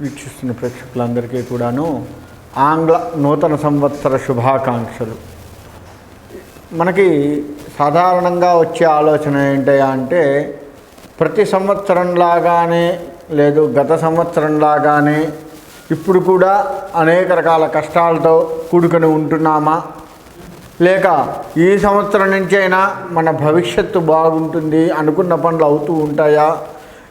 వీక్షిస్తున్న ప్రేక్షకులందరికీ కూడాను ఆంగ్ల నూతన సంవత్సర శుభాకాంక్షలు. మనకి సాధారణంగా వచ్చే ఆలోచన ఏంటి అంటే ప్రతి సంవత్సరం లాగానే లేదు గత సంవత్సరంలాగానే ఇప్పుడు కూడా అనేక రకాల కష్టాలతో కూడుకొని ఉంటున్నామా? లేక ఈ సంవత్సరం నుంచి అయినా మన భవిష్యత్తు బాగుంటుంది అనుకున్న పనులు అవుతూ ఉంటాయా?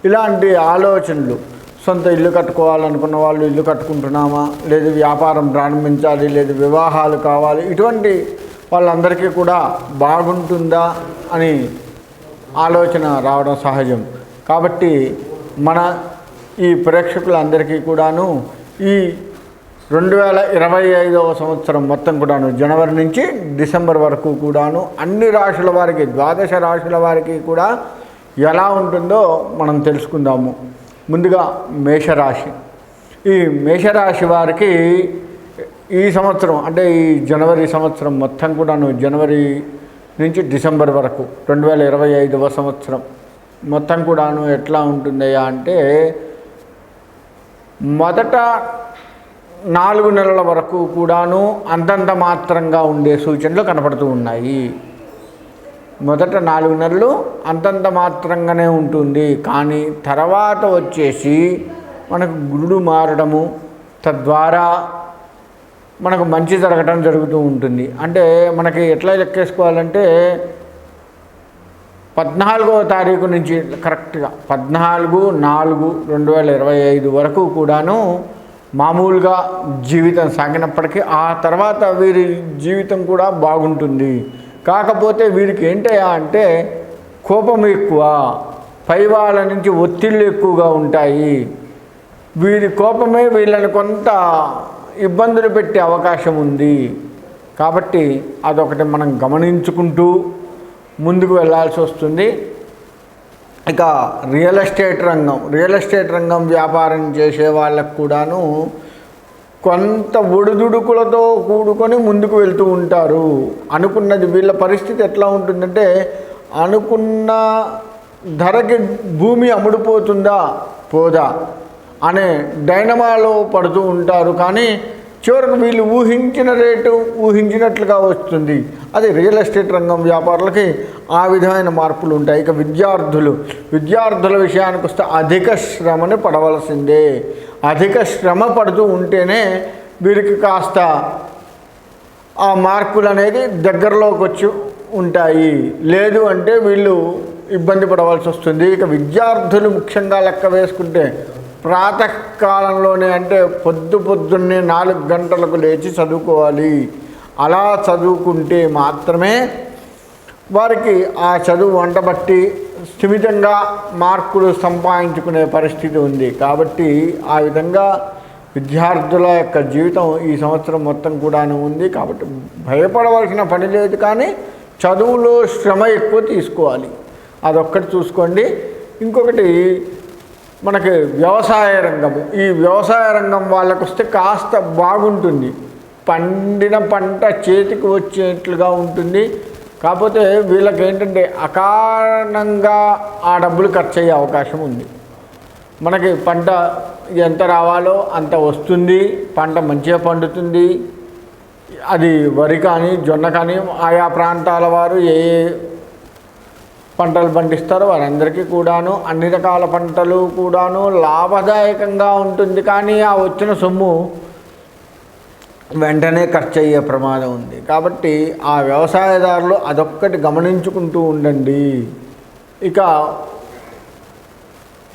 ఇలాంటి ఆలోచనలు సొంత ఇల్లు కట్టుకోవాలనుకున్న వాళ్ళు ఇల్లు కట్టుకుంటున్నామా? లేదు వ్యాపారం ప్రారంభించాలి లేదు వివాహాలు కావాలి ఇటువంటి వాళ్ళందరికీ కూడా బాగుంటుందా అని ఆలోచన రావడం సహజం. కాబట్టి మన ఈ ప్రేక్షకులందరికీ కూడాను ఈ రెండు వేల ఇరవై ఐదవ సంవత్సరం మొత్తం కూడాను జనవరి నుంచి డిసెంబర్ వరకు కూడాను అన్ని రాశుల వారికి ద్వాదశ రాశుల వారికి కూడా ఎలా ఉంటుందో మనం తెలుసుకుందాము. ముందుగా మేషరాశి. ఈ మేషరాశి వారికి ఈ సంవత్సరం అంటే ఈ జనవరి సంవత్సరం మొత్తం కూడాను జనవరి నుంచి డిసెంబర్ వరకు రెండు వేల ఇరవై ఐదవ సంవత్సరం మొత్తం కూడాను ఎట్లా ఉంటుందయ్యా అంటే మొదట నాలుగు నెలల వరకు కూడాను అంతంత మాత్రంగా ఉండే సూచనలు కనపడుతూ ఉన్నాయి. మొదట నాలుగు నెలలు అంతంత మాత్రంగానే ఉంటుంది. కానీ తర్వాత వచ్చేసి మనకు గురుడు మారడము తద్వారా మనకు మంచి జరగటం జరుగుతూ ఉంటుంది. అంటే మనకి ఎట్లా లెక్కేసుకోవాలంటే పద్నాలుగవ తారీఖు నుంచి కరెక్ట్గా పద్నాలుగు నాలుగు రెండు వేల ఇరవై ఐదు వరకు కూడాను మామూలుగా జీవితం సాగినప్పటికీ ఆ తర్వాత వీరి జీవితం కూడా బాగుంటుంది. కాకపోతే వీరికి ఏంటయా అంటే కోపం ఎక్కువ. పై వాళ్ళ నుంచి ఒత్తిళ్ళు ఎక్కువగా ఉంటాయి. వీరి కోపమే వీళ్ళని కొంత ఇబ్బందులు పెట్టే అవకాశం ఉంది. కాబట్టి అదొకటి మనం గమనించుకుంటూ ముందుకు వెళ్ళాల్సి వస్తుంది. ఇక రియల్ ఎస్టేట్ రంగం రియల్ ఎస్టేట్ రంగం వ్యాపారం చేసే వాళ్ళకు కూడాను కొంత ఒడిదుడుకులతో కూడుకొని ముందుకు వెళ్తూ ఉంటారు. అనుకున్నది వీళ్ళ పరిస్థితి ఎట్లా ఉంటుందంటే అనుకున్న ధరకి భూమి అమ్ముడుపోతుందా? పోదా అనే డైనమాలో పడుతూ ఉంటారు. కానీ చివరికి వీళ్ళు ఊహించిన రేటు ఊహించినట్లుగా వస్తుంది. అది రియల్ ఎస్టేట్ రంగం వ్యాపారులకి ఆ విధమైన మార్పులు ఉంటాయి. ఇక విద్యార్థులు విద్యార్థుల విషయానికి వస్తే అధిక శ్రమని పడవలసిందే. అధిక శ్రమ పడుతూ ఉంటేనే వీరికి కాస్త ఆ మార్కులు అనేది దగ్గరలోకి వచ్చి ఉంటాయి. లేదు అంటే వీళ్ళు ఇబ్బంది పడవలసి వస్తుంది. ఇక విద్యార్థులు ముఖ్యంగా లెక్క వేసుకుంటే ప్రాతకాలంలోనే అంటే పొద్దు పొద్దున్నే నాలుగు గంటలకు లేచి చదువుకోవాలి. అలా చదువుకుంటే మాత్రమే వారికి ఆ చదువు వంటబట్టి స్థిమితంగా మార్కులు సంపాదించుకునే పరిస్థితి ఉంది. కాబట్టి ఆ విధంగా విద్యార్థుల యొక్క జీవితం ఈ సంవత్సరం మొత్తం కూడాను ఉంది. కాబట్టి భయపడవలసిన పని లేదు కానీ చదువులో శ్రమ ఎక్కువ తీసుకోవాలి. అదొక్కటి చూసుకోండి. ఇంకొకటి మనకి వ్యవసాయ రంగము. ఈ వ్యవసాయ రంగం వాళ్ళకు వస్తే కాస్త బాగుంటుంది. పండిన పంట చేతికి వచ్చేట్లుగా ఉంటుంది. కాకపోతే వీళ్ళకి ఏంటంటే అకారణంగా ఆ డబ్బులు ఖర్చు అయ్యే అవకాశం ఉంది. మనకి పంట ఎంత రావాలో అంత వస్తుంది పంట మంచిగా పండుతుంది. అది వరి కానీ జొన్న కానీ ఆయా ప్రాంతాల వారు ఏ ఏ పంటలు పండిస్తారో వారందరికీ కూడాను అన్ని రకాల పంటలు కూడాను లాభదాయకంగా ఉంటుంది. కానీ ఆ వచ్చిన సొమ్ము వెంటనే ఖర్చు అయ్యే ప్రమాదం ఉంది. కాబట్టి ఆ వ్యవసాయదారులు అదొక్కటి గమనించుకుంటూ ఉండండి. ఇక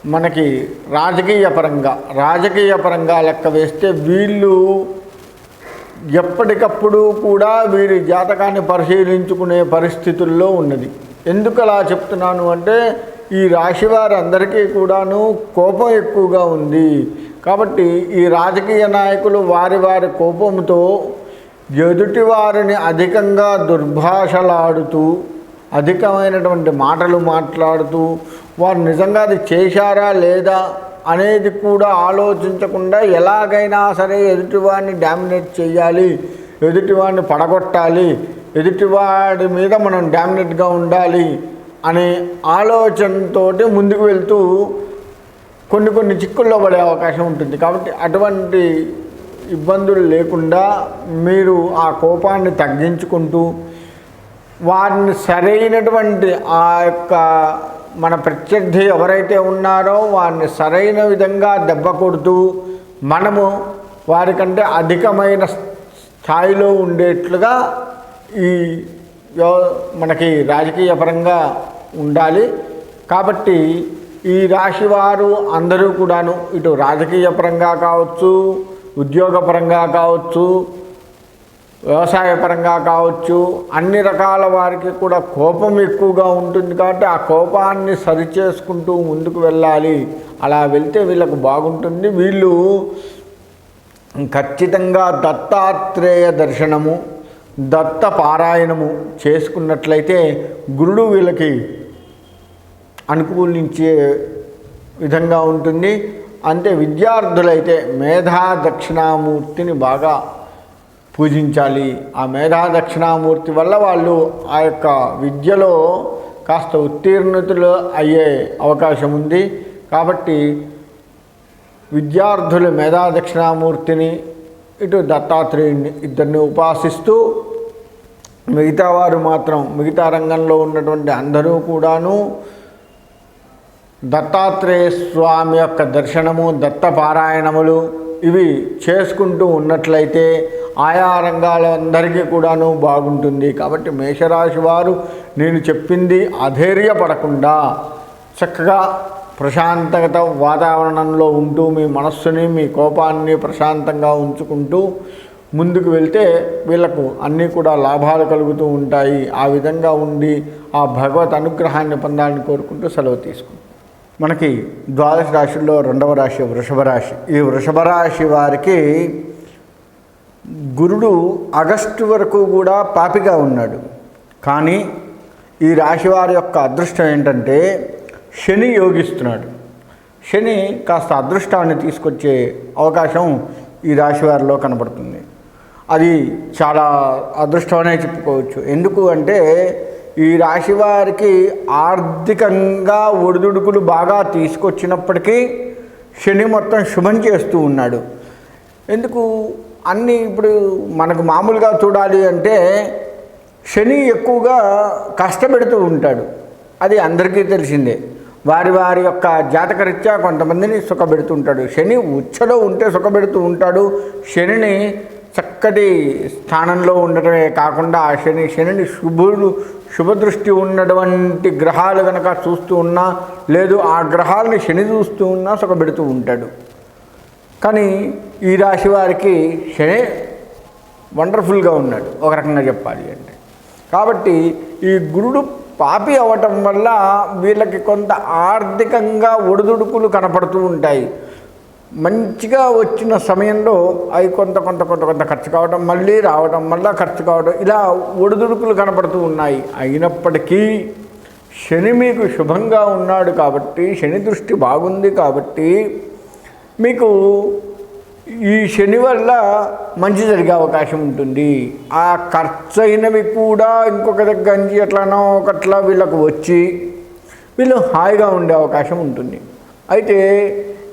మనకి రాజకీయ పరంగా రాజకీయ పరంగా లెక్క వేస్తే వీళ్ళు ఎప్పటికప్పుడు కూడా వీరి జాతకాన్ని పరిశీలించుకునే పరిస్థితుల్లో ఉన్నది. ఎందుకు అలా చెప్తున్నాను అంటే ఈ రాశి వారందరికీ కూడాను కోపం ఎక్కువగా ఉంది. కాబట్టి ఈ రాజకీయ నాయకులు వారి వారి కోపంతో ఎదుటి వారిని అధికంగా దుర్భాషలాడుతూ అధికమైనటువంటి మాటలు మాట్లాడుతూ వారు నిజంగా అది చేశారా లేదా అనేది కూడా ఆలోచించకుండా ఎలాగైనా సరే ఎదుటివాడిని డామినేట్ చేయాలి ఎదుటివాడిని పడగొట్టాలి ఎదుటివాడి మీద మనం డామినేట్గా ఉండాలి అనే ఆలోచనతో ముందుకు వెళ్తూ కొన్ని కొన్ని చిక్కుల్లో పడే అవకాశం ఉంటుంది. కాబట్టి అటువంటి ఇబ్బందులు లేకుండా మీరు ఆ కోపాన్ని తగ్గించుకుంటూ వారిని సరైనటువంటి ఆ యొక్క మన ప్రత్యర్థి ఎవరైతే ఉన్నారో వారిని సరైన విధంగా దెబ్బ కొడుతూ మనము వారికంటే అధికమైన స్థాయిలో ఉండేట్లుగా ఈ మనకి రాజకీయ పరంగా ఉండాలి. కాబట్టి ఈ రాశి వారు అందరూ కూడాను ఇటు రాజకీయ పరంగా కావచ్చు ఉద్యోగపరంగా కావచ్చు వ్యవసాయపరంగా కావచ్చు అన్ని రకాల వారికి కూడా కోపం ఎక్కువగా ఉంటుంది కాబట్టి ఆ కోపాన్ని సరిచేసుకుంటూ ముందుకు వెళ్ళాలి. అలా వెళ్తే వీళ్ళకు బాగుంటుంది. వీళ్ళు ఖచ్చితంగా దత్తాత్రేయ దర్శనము దత్త పారాయణము చేసుకున్నట్లయితే గురుడు వీళ్ళకి అనుకూలించే విధంగా ఉంటుంది. అంతే విద్యార్థులైతే మేధా దక్షిణామూర్తిని బాగా పూజించాలి. ఆ మేధా దక్షిణామూర్తి వల్ల వాళ్ళు ఆ యొక్క విద్యలో కాస్త ఉత్తీర్ణతలు అయ్యే అవకాశం ఉంది. కాబట్టి విద్యార్థులు మేధా దక్షిణామూర్తిని ఇటు దత్తాత్రేయుడిని ఇద్దరిని ఉపాసిస్తూ మిగతా వారు మాత్రం మిగతా రంగంలో ఉన్నటువంటి అందరూ కూడాను దత్తాత్రేయ స్వామి యొక్క దర్శనము దత్త పారాయణములు ఇవి చేసుకుంటూ ఉన్నట్లయితే ఆయా రంగాలందరికీ కూడాను బాగుంటుంది. కాబట్టి మేషరాశి వారు నేను చెప్పింది అధైర్యపడకుండా చక్కగా ప్రశాంతత వాతావరణంలో ఉంటూ మీ మనస్సుని మీ కోపాన్ని ప్రశాంతంగా ఉంచుకుంటూ ముందుకు వెళ్తే వీళ్ళకు అన్నీ కూడా లాభాలు కలుగుతూ ఉంటాయి. ఆ విధంగా ఉండి ఆ భగవత్ అనుగ్రహాన్ని పొందాలని కోరుకుంటూ సెలవు తీసుకుంటాం మనకి ద్వాదశ రాశుల్లో రెండవ రాశి వృషభ రాశి. ఈ వృషభ రాశి వారికి గురుడు ఆగస్టు వరకు కూడా పాపిగా ఉన్నాడు. కానీ ఈ రాశి వారి యొక్క అదృష్టం ఏంటంటే శని యోగిస్తున్నాడు. శని కాస్త అదృష్టాన్ని తీసుకొచ్చే అవకాశం ఈ రాశి వారిలో కనబడుతుంది. అది చాలా అదృష్టమనే చెప్పుకోవచ్చు. ఎందుకు అంటే ఈ రాశి వారికి ఆర్థికంగా ఒడిదుడుకులు బాగా తీసుకొచ్చినప్పటికీ శని మొత్తం శుభం చేస్తూ ఉన్నాడు. ఎందుకు? అన్నీ ఇప్పుడు మనకు మామూలుగా చూడాలి అంటే శని ఎక్కువగా కష్టపెడుతూ ఉంటాడు. అది అందరికీ తెలిసిందే. వారి వారి యొక్క జాతకరీత్యా కొంతమందిని సుఖపెడుతుంటాడు. శని ఉచ్చలో ఉంటే సుఖపెడుతూ ఉంటాడు. శనిని చక్కటి స్థానంలో ఉండటమే కాకుండా ఆ శని శనిని శుభుడు శుభదృష్టి ఉన్నటువంటి గ్రహాలు కనుక చూస్తూ ఉన్నా లేదు ఆ గ్రహాలని శని చూస్తూ ఉన్నా సుఖపెడుతూ ఉంటాడు. కానీ ఈ రాశి వారికి శని వండర్ఫుల్గా ఉన్నాడు ఒక రకంగా చెప్పాలి అంటే. కాబట్టి ఈ గురుడు పాపి అవ్వటం వల్ల వీళ్ళకి కొంత ఆర్థికంగా ఒడిదుడుకులు కనపడుతూ ఉంటాయి. మంచిగా వచ్చిన సమయంలో అవి కొంత కొంత కొంత కొంత ఖర్చు కావడం మళ్ళీ రావడం మళ్ళీ ఖర్చు కావడం ఇలా ఒడిదుడుకులు కనపడుతూ ఉన్నాయి. అయినప్పటికీ శని మీకు శుభంగా ఉన్నాడు కాబట్టి శని దృష్టి బాగుంది కాబట్టి మీకు ఈ శని వల్ల మంచి జరిగే అవకాశం ఉంటుంది. ఆ ఖర్చు అయినవి కూడా ఇంకొక దగ్గర నుంచి ఎట్లానో ఒకట్లా వీళ్ళకు వచ్చి వీళ్ళు హాయిగా ఉండే అవకాశం ఉంటుంది. అయితే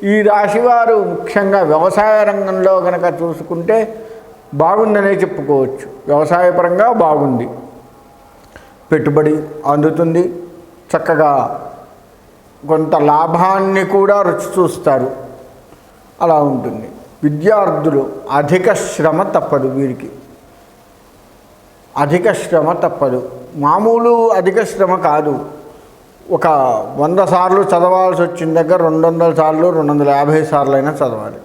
ఈ రాశివారు ముఖ్యంగా వ్యవసాయ రంగంలో కనుక చూసుకుంటే బాగుందనే చెప్పుకోవచ్చు. వ్యవసాయపరంగా బాగుంది. పెట్టుబడి అందుతుంది. చక్కగా కొంత లాభాన్ని కూడా రుచి చూస్తారు. అలా ఉంటుంది. విద్యార్థులు అధిక శ్రమ తప్పదు వీరికి. అధిక శ్రమ తప్పదు. మామూలు అధిక శ్రమ కాదు. ఒక వంద సార్లు చదవాల్సి వచ్చిన దగ్గర రెండు వందల సార్లు రెండు వందల యాభై సార్లు అయినా చదవాలి.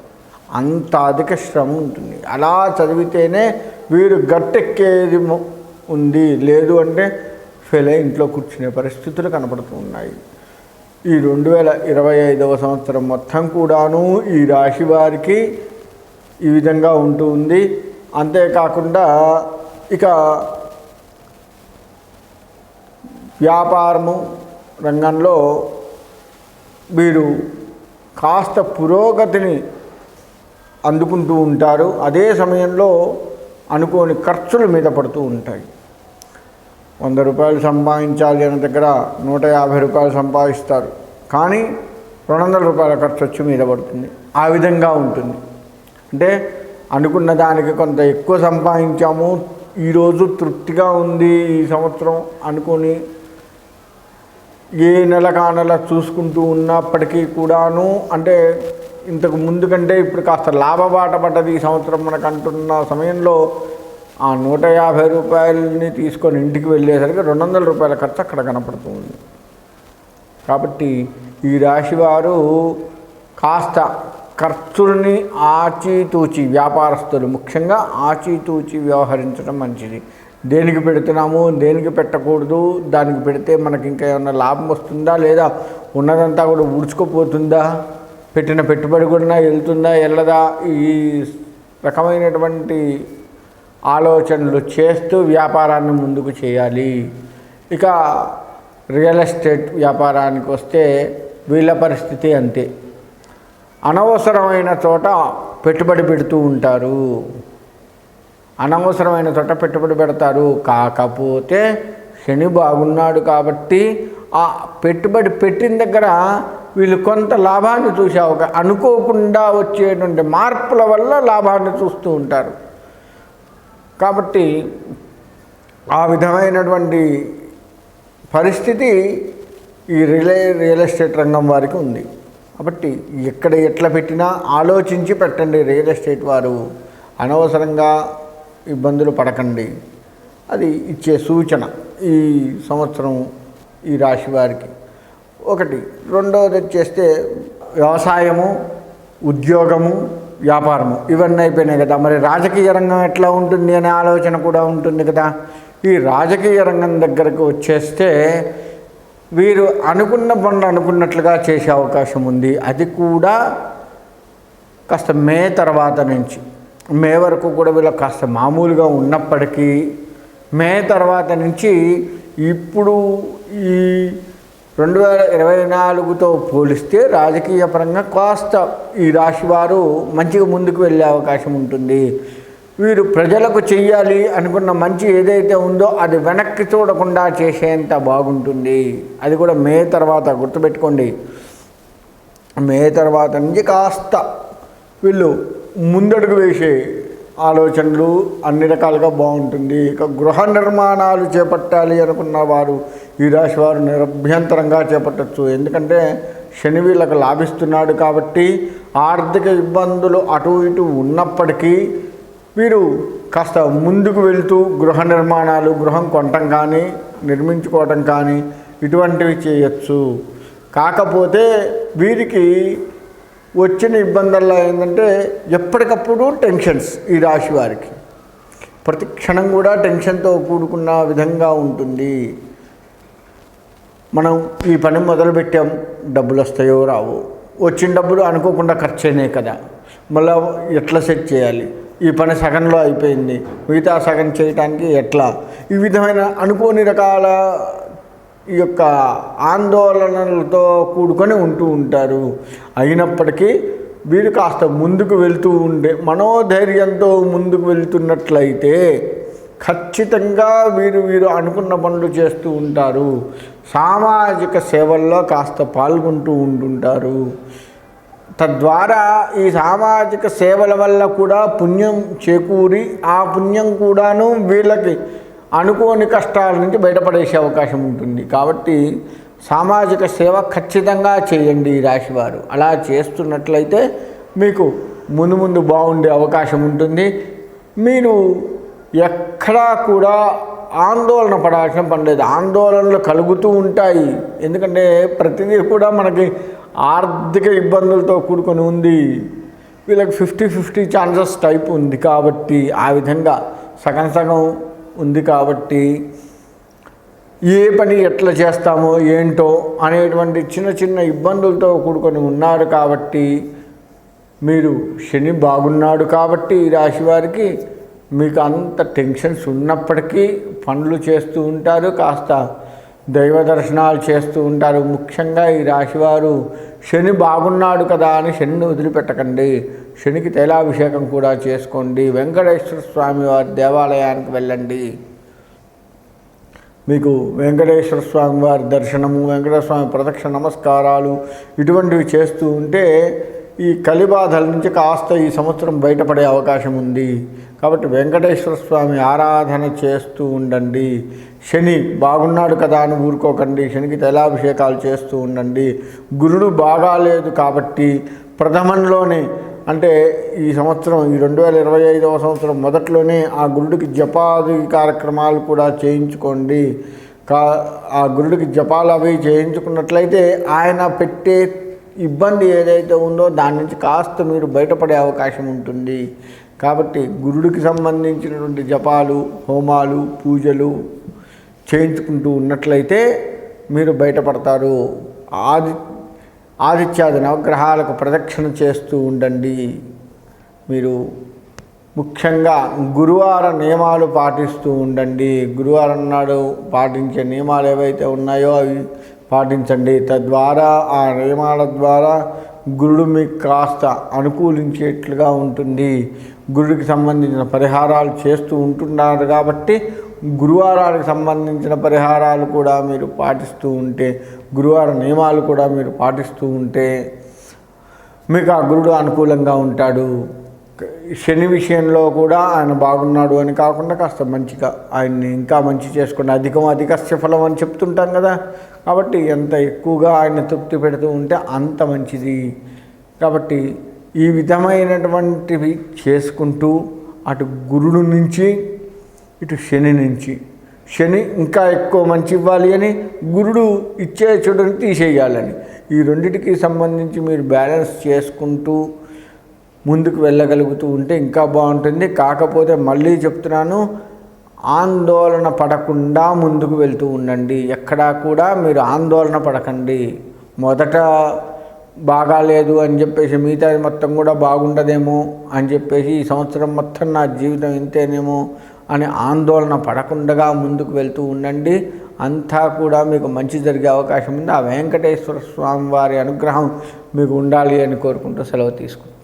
అంత అధిక శ్రమ ఉంటుంది. అలా చదివితేనే వీరు గట్టెక్కేది ఉంది లేదు అంటే ఫెయిల్ అయి ఇంట్లో కూర్చునే పరిస్థితులు కనపడుతూ ఉన్నాయి. ఈ రెండు వేల ఇరవై ఐదవ సంవత్సరం మొత్తం కూడాను ఈ రాశి వారికి ఈ విధంగా ఉంటూ ఉంది. అంతేకాకుండా ఇక వ్యాపారము రంగంలో వీరు కాస్త పురోగతిని అందుకుంటూ ఉంటారు. అదే సమయంలో అనుకోని ఖర్చుల మీద పడుతూ ఉంటాయి. వంద రూపాయలు సంపాదించాలి అనే దగ్గర నూట యాభై రూపాయలు సంపాదిస్తారు. కానీ రెండు వందల రూపాయల ఖర్చు వచ్చి మీద పడుతుంది. ఆ విధంగా ఉంటుంది. అంటే అనుకున్న దానికి కొంత ఎక్కువ సంపాదించాము. ఈరోజు తృప్తిగా ఉంది ఈ సంవత్సరం అనుకొని ఏ నెల కానెల చూసుకుంటూ ఉన్నప్పటికీ కూడాను అంటే ఇంతకు ముందు కంటే ఇప్పుడు కాస్త లాభబాట పడ్డది ఈ సంవత్సరం మనకు అంటున్న సమయంలో ఆ నూట యాభై రూపాయలని తీసుకొని ఇంటికి వెళ్ళేసరికి రెండు వందల రూపాయల ఖర్చు అక్కడ కనపడుతుంది. కాబట్టి ఈ రాశి వారు కాస్త ఖర్చుల్ని ఆచితూచి వ్యాపారస్తులు ముఖ్యంగా ఆచితూచి వ్యవహరించడం మంచిది. దేనికి పెడుతున్నాము దేనికి పెట్టకూడదు దానికి పెడితే మనకి ఇంకా ఏమైనా లాభం వస్తుందా లేదా ఉన్నదంతా కూడా ఊడ్చుకుపోతుందా పెట్టిన పెట్టుబడి కూడా వెళ్తుందా వెళ్ళదా ఈ రకమైనటువంటి ఆలోచనలు చేస్తూ వ్యాపారాన్ని ముందుకు చేయాలి. ఇక రియల్ ఎస్టేట్ వ్యాపారానికి వస్తే వీళ్ళ పరిస్థితి అంతే. అనవసరమైన చోట పెట్టుబడి పెడుతూ ఉంటారు. అనవసరమైన చోట పెట్టుబడి పెడతారు. కాకపోతే శని బాగున్నాడు కాబట్టి ఆ పెట్టుబడి పెట్టిన దగ్గర వీళ్ళు కొంత లాభాన్ని చూసే ఒక అనుకోకుండా వచ్చేటువంటి మార్పుల వల్ల లాభాన్ని చూస్తూ ఉంటారు. కాబట్టి ఆ విధమైనటువంటి పరిస్థితి ఈ రియల్ రియల్ ఎస్టేట్ రంగం వారికి ఉంది. కాబట్టి ఎక్కడ ఎట్లా పెట్టినా ఆలోచించి పెట్టండి రియల్ ఎస్టేట్ వారు. అనవసరంగా ఇబ్బందులు పడకండి. అది ఇచ్చే సూచన ఈ సంవత్సరం ఈ రాశి వారికి. ఒకటి రెండవది వచ్చేస్తే వ్యవసాయము ఉద్యోగము వ్యాపారము. ఇవన్నీ అయిపోయినాయి కదా. మరి రాజకీయ రంగం ఎట్లా ఉంటుంది అనే ఆలోచన కూడా ఉంటుంది కదా. ఈ రాజకీయ రంగం దగ్గరకు వచ్చేస్తే వీరు అనుకున్న పనులు అనుకున్నట్లుగా చేసే అవకాశం ఉంది. అది కూడా కాస్త మే తర్వాత నుంచి. మే వరకు కూడా వీళ్ళకి కాస్త మామూలుగా ఉన్నప్పటికీ మే తర్వాత నుంచి ఇప్పుడు ఈ రెండు వేల ఇరవై నాలుగుతో పోలిస్తే రాజకీయ పరంగా కాస్త ఈ రాశి వారు మంచిగా ముందుకు వెళ్ళే అవకాశం ఉంటుంది. వీరు ప్రజలకు చెయ్యాలి అనుకున్న మంచి ఏదైతే ఉందో అది వెనక్కి చూడకుండా చేసేంత బాగుంటుంది. అది కూడా మే తర్వాత గుర్తుపెట్టుకోండి. మే తర్వాత నుంచి కాస్త వీళ్ళు ముందడుగు వేసే ఆలోచనలు అన్ని రకాలుగా బాగుంటుంది. ఇక గృహ నిర్మాణాలు చేపట్టాలి అనుకున్న వారు ఈ రాశి వారు నిరభ్యంతరంగా చేపట్టచ్చు. ఎందుకంటే శని వీళ్ళకు లాభిస్తున్నాడు కాబట్టి ఆర్థిక ఇబ్బందులు అటు ఇటు ఉన్నప్పటికీ వీరు కాస్త ముందుకు వెళ్తూ గృహ నిర్మాణాలు గృహం కొనటం కానీ నిర్మించుకోవటం కానీ ఇటువంటివి చేయొచ్చు. కాకపోతే వీరికి వచ్చిన ఇబ్బందుల్లో ఏంటంటే ఎప్పటికప్పుడు టెన్షన్స్ ఈ రాశి వారికి. ప్రతి క్షణం కూడా టెన్షన్తో కూడుకున్న విధంగా ఉంటుంది. మనం ఈ పని మొదలుపెట్టాం డబ్బులు వస్తాయో రావు. వచ్చిన డబ్బులు అనుకోకుండా ఖర్చు అయినాయి కదా. మళ్ళీ ఎట్లా సెట్ చేయాలి? ఈ పని సగంలో అయిపోయింది. మిగతా సగం చేయటానికి ఎట్లా? ఈ విధమైన అనుకోని రకాల ఈ యొక్క ఆందోళనలతో కూడుకొని ఉంటూ ఉంటారు. అయినప్పటికీ వీరు కాస్త ముందుకు వెళ్తూ ఉండే మనోధైర్యంతో ముందుకు వెళ్తున్నట్లయితే ఖచ్చితంగా వీరు వీరు అనుకున్న పనులు చేస్తూ ఉంటారు. సామాజిక సేవల్లో కాస్త పాల్గొంటూ ఉంటుంటారు. తద్వారా ఈ సామాజిక సేవల వల్ల కూడా పుణ్యం చేకూరి ఆ పుణ్యం కూడాను వీళ్ళకి అనుకోని కష్టాల నుంచి బయటపడేసే అవకాశం ఉంటుంది. కాబట్టి సామాజిక సేవ ఖచ్చితంగా చేయండి ఈ రాశివారు. అలా చేస్తున్నట్లయితే మీకు ముందు ముందు బాగుండే అవకాశం ఉంటుంది. మీరు ఎక్కడా కూడా ఆందోళన పడాల్సిన పని లేదు. ఆందోళనలు కలుగుతూ ఉంటాయి. ఎందుకంటే ప్రతిదీ కూడా మనకి ఆర్థిక ఇబ్బందులతో కూడుకొని ఉంది. వీళ్ళకి ఫిఫ్టీ ఫిఫ్టీ ఛాన్సెస్ టైప్ ఉంది కాబట్టి ఆ విధంగా సగం సగం ఉంది కాబట్టి ఏ పని ఎట్లా చేస్తామో ఏంటో అనేటువంటి చిన్న చిన్న ఇబ్బందులతో కూడుకొని ఉన్నారు కాబట్టి మీరు శని బాగున్నాడు కాబట్టి ఈ రాశి వారికి మీకు అంత టెన్షన్స్ ఉన్నప్పటికీ పనులు చేస్తూ ఉంటారు. కాస్త దైవ దర్శనాలు చేస్తూ ఉంటారు. ముఖ్యంగా ఈ రాశివారు శని బాగున్నాడు కదా అని శనిని వదిలిపెట్టకండి. శనికి తైలాభిషేకం కూడా చేసుకోండి. వెంకటేశ్వర స్వామి వారి దేవాలయానికి వెళ్ళండి. మీకు వెంకటేశ్వర స్వామి వారి దర్శనము వెంకటేశ్వర స్వామి ప్రదక్షిణ నమస్కారాలు ఇటువంటివి చేస్తూ ఉంటే ఈ కలిబాధల నుంచి కాస్త ఈ సంవత్సరం బయటపడే అవకాశం ఉంది. కాబట్టి వెంకటేశ్వర స్వామి ఆరాధన చేస్తూ ఉండండి. శని బాగున్నాడు కదా అని ఊరుకోకండి. శనికి తైలాభిషేకాలు చేస్తూ ఉండండి. గురుడు బాగాలేదు కాబట్టి ప్రథమంలోనే అంటే ఈ సంవత్సరం ఈ రెండు వేల ఇరవై ఐదవ సంవత్సరం మొదట్లోనే ఆ గురుడికి జపాది కార్యక్రమాలు కూడా చేయించుకోండి. కా ఆ గురుడికి జపాలు అవి చేయించుకున్నట్లయితే ఆయన పెట్టే ఇబ్బంది ఏదైతే ఉందో దాని నుంచి కాస్త మీరు బయటపడే అవకాశం ఉంటుంది. కాబట్టి గురుడికి సంబంధించినటువంటి జపాలు హోమాలు పూజలు చేయించుకుంటూ ఉన్నట్లయితే మీరు బయటపడతారు. ఆది ఆదిత్యాది నవగ్రహాలకు ప్రదక్షిణ చేస్తూ ఉండండి. మీరు ముఖ్యంగా గురువార నియమాలు పాటిస్తూ ఉండండి. గురువారం నాడు పాటించే నియమాలు ఏవైతే ఉన్నాయో అవి పాటించండి. తద్వారా ఆ నియమాల ద్వారా గురుడు మీకు కాస్త అనుకూలించేట్లుగా ఉంటుంది. గురుడికి సంబంధించిన పరిహారాలు చేస్తూ ఉంటున్నారు కాబట్టి గురువారానికి సంబంధించిన పరిహారాలు కూడా మీరు పాటిస్తూ ఉంటే గురువార నియమాలు కూడా మీరు పాటిస్తూ ఉంటే మీకు ఆ గురుడు అనుకూలంగా ఉంటాడు. శని విషయంలో కూడా ఆయన బాగున్నాడు అని కాకుండా కాస్త మంచిగా ఆయన్ని ఇంకా మంచి చేసుకుని అధికం అధిక ఫలం అని చెప్తుంటాం కదా. కాబట్టి ఎంత ఎక్కువగా ఆయన తృప్తి పెడుతూ ఉంటే అంత మంచిది. కాబట్టి ఈ విధమైనటువంటివి చేసుకుంటూ అటు గురుడు నుంచి ఇటు శని నుంచి. శని ఇంకా ఎక్కువ మంచి ఇవ్వాలి అని గురుడు ఇచ్చే చెడుని తీసేయాలని. ఈ రెండింటికి సంబంధించి మీరు బ్యాలెన్స్ చేసుకుంటూ ముందుకు వెళ్ళగలుగుతూ ఉంటే ఇంకా బాగుంటుంది. కాకపోతే మళ్ళీ చెప్తున్నాను ఆందోళన పడకుండా ముందుకు వెళ్తూ ఉండండి. ఎక్కడా కూడా మీరు ఆందోళన పడకండి. మొదట బాగాలేదు అని చెప్పేసి మిగతాది మొత్తం కూడా బాగుండదేమో అని చెప్పేసి ఈ సంవత్సరం మొత్తం నా జీవితం ఇంతేనేమో అని ఆందోళన పడకుండా ముందుకు వెళ్తూ ఉండండి. అంతా కూడా మీకు మంచి జరిగే అవకాశం ఉంది. ఆ వెంకటేశ్వర స్వామి వారి అనుగ్రహం మీకు ఉండాలి అని కోరుకుంటూ సెలవు తీసుకుంటాం